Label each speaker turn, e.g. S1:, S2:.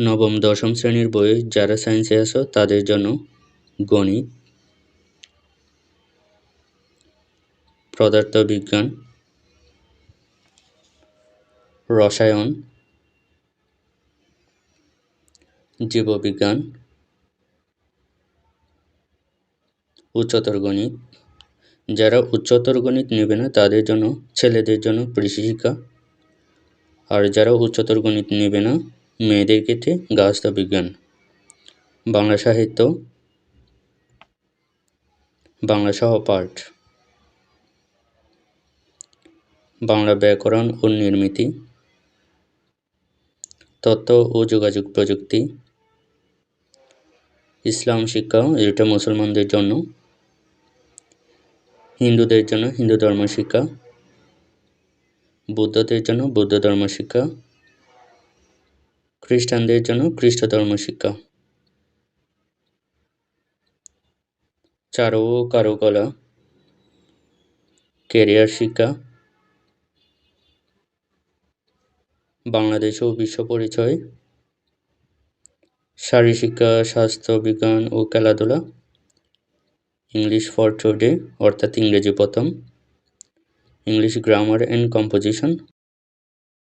S1: নবম, দশম শ্রেণির বইয়ে যারা সায়েন্সে আসো তাদের জন্য গণিত, পদার্থবিজ্ঞান, রসায়ন, জীববিজ্ঞান, উচ্চতর গণিত। যারা উচ্চতর গণিত নেবে না, তাদের জন্য, ছেলেদের জন্য, কৃষি শিক্ষা। আর যারা উচ্চতর গণিত নেবে না মেয়েদের ক্ষেত্রে গাছটা বিজ্ঞান। বাংলা সাহিত্য, বাংলা সহ পাঠ। বাংলা ব্যাকরণ ও নির্মিতি তথ্য ও যোগাযোগ প্রযুক্তি, ইসলাম শিক্ষা এটা মুসলমানদের জন্য, হিন্দুদের জন্য হিন্দু ধর্ম শিক্ষা, বুদ্ধদের জন্য বৌদ্ধ ধর্ম শিক্ষা খ্রিস্টানদের জন্য খ্রিস্ট ধর্ম শিক্ষা। চারু ও কারুকলা কেরিয়ার শিক্ষা, বাংলাদেশ ও বিশ্ব পরিচয় শারীর শিক্ষা, স্বাস্থ্য, বিজ্ঞান ও খেলাধুলা, ইংলিশ ফর টুডে অর্থাৎ ইংরেজি প্রথম, ইংলিশ গ্রামার অ্যান্ড কম্পোজিশন